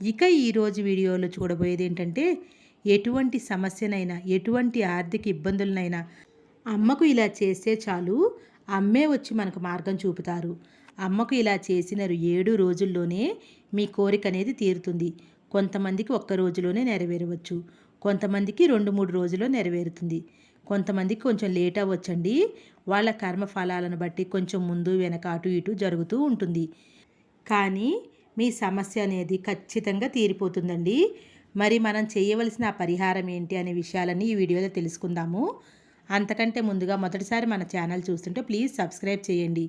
ఇక ఈరోజు వీడియోలో చూడబోయేది ఏంటంటే ఎటువంటి సమస్యనైనా ఎటువంటి ఆర్థిక ఇబ్బందులనైనా అమ్మకు ఇలా చేస్తే చాలు అమ్మే వచ్చి మనకు మార్గం చూపుతారు. అమ్మకు ఇలా చేసిన ఏడు రోజుల్లోనే మీ కోరిక అనేది తీరుతుంది. కొంతమందికి ఒక్క రోజులోనే నెరవేరవచ్చు. కొంతమందికి రెండు మూడు రోజుల్లో నెరవేరుతుంది. కొంతమందికి కొంచెం లేట్ అవ్వచ్చండి. వాళ్ళ కర్మ ఫలాలను బట్టి కొంచెం ముందు వెనక అటు ఇటు జరుగుతూ ఉంటుంది. కానీ మీ సమస్య అనేది ఖచ్చితంగా తీరిపోతుందండి. మరి మనం చేయవలసిన పరిహారం ఏంటి అనే విషయాలన్నీ ఈ వీడియోలో తెలుసుకుందాము. అంతకంటే ముందుగా మొదటిసారి మన ఛానల్ చూస్తుంటే ప్లీజ్ సబ్స్క్రైబ్ చేయండి.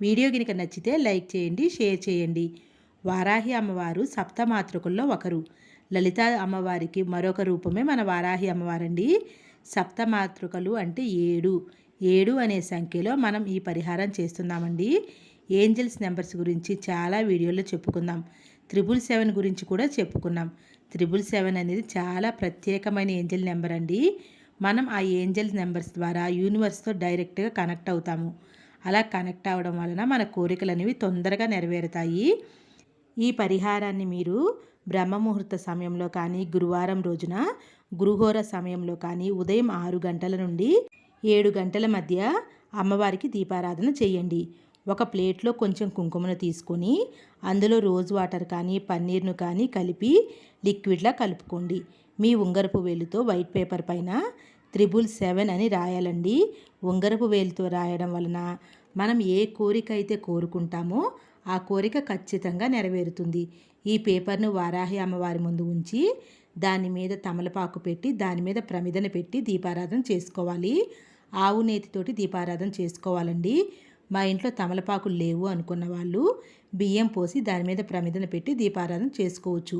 వీడియో కనుక నచ్చితే లైక్ చేయండి షేర్ చేయండి. వారాహి అమ్మవారు సప్తమాతృకుల్లో ఒకరు. లలిత అమ్మవారికి మరొక రూపమే మన వారాహి అమ్మవారండి. సప్తమాతృకలు అంటే ఏడు. ఏడు అనే సంఖ్యలో మనం ఈ పరిహారం చేస్తున్నామండి. ఏంజల్స్ నెంబర్స్ గురించి చాలా వీడియోలో చెప్పుకుందాం. త్రిబుల్ సెవెన్ గురించి కూడా చెప్పుకున్నాం. త్రిబుల్ సెవెన్ అనేది చాలా ప్రత్యేకమైన ఏంజల్ నెంబర్ అండి. మనం ఆ ఏంజల్ నెంబర్స్ ద్వారా యూనివర్స్తో డైరెక్ట్గా కనెక్ట్ అవుతాము. అలా కనెక్ట్ అవ్వడం వలన మన కోరికలు అనేవి తొందరగా నెరవేరుతాయి. ఈ పరిహారాన్ని మీరు బ్రహ్మముహూర్త సమయంలో కానీ గురువారం రోజున గురుహోర సమయంలో కానీ ఉదయం ఆరు గంటల నుండి ఏడు గంటల మధ్య అమ్మవారికి దీపారాధన చేయండి. ఒక ప్లేట్లో కొంచెం కుంకుమను తీసుకొని అందులో రోజ్ వాటర్ కానీ పన్నీర్ను కానీ కలిపి లిక్విడ్లా కలుపుకోండి. మీ ఉంగరపు వేలుతో వైట్ పేపర్ పైన త్రిబుల్ సెవెన్ అని రాయాలండి. ఉంగరపు వేలుతో రాయడం వలన మనం ఏ కోరిక అయితే కోరుకుంటామో ఆ కోరిక ఖచ్చితంగా నెరవేరుతుంది. ఈ పేపర్ను వారాహి అమ్మవారి ముందు ఉంచి దాని మీద తమలపాకు పెట్టి దాని మీద ప్రమిదన పెట్టి దీపారాధన చేసుకోవాలి. ఆవు నేతితోటి దీపారాధన చేసుకోవాలండి. మా ఇంట్లో తమలపాకులు లేవు అనుకున్న వాళ్ళు బియ్యం పోసి దాని మీద ప్రమిదన పెట్టి దీపారాధన చేసుకోవచ్చు.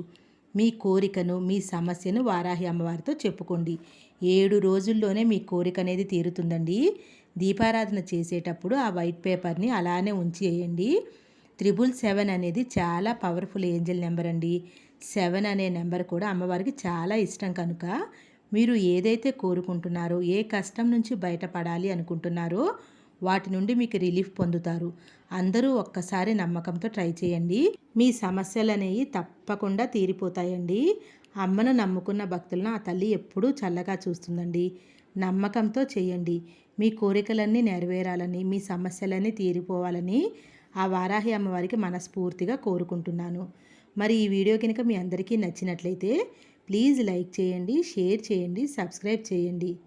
మీ కోరికను మీ సమస్యను వారాహి అమ్మవారితో చెప్పుకోండి. ఏడు రోజుల్లోనే మీ కోరిక అనేది తీరుతుందండి. దీపారాధన చేసేటప్పుడు ఆ వైట్ పేపర్ని అలానే ఉంచేయండి త్రిబుల్ సెవెన్ అనేది చాలా పవర్ఫుల్ ఏంజల్ నెంబర్ అండి. సెవెన్ అనే నెంబర్ కూడా అమ్మవారికి చాలా ఇష్టం కనుక మీరు ఏదైతే కోరుకుంటున్నారో ఏ కష్టం నుంచి బయటపడాలి అనుకుంటున్నారో వాటి నుండి మీకు రిలీఫ్ పొందుతారు. అందరూ ఒక్కసారి నమ్మకంతో ట్రై చేయండి. మీ సమస్యలు అనేవి తప్పకుండా తీరిపోతాయండి. అమ్మను నమ్ముకున్న భక్తులను ఆ తల్లి ఎప్పుడూ చల్లగా చూస్తుందండి. నమ్మకంతో చేయండి. మీ కోరికలన్నీ నెరవేరాలని మీ సమస్యలన్నీ తీరిపోవాలని ఆ వారాహి అమ్మవారికి మనస్ఫూర్తిగా కోరుకుంటున్నాను. మరి ఈ వీడియో కనుక మీ అందరికీ నచ్చినట్లయితే ప్లీజ్ లైక్ చేయండి షేర్ చేయండి సబ్స్క్రైబ్ చేయండి.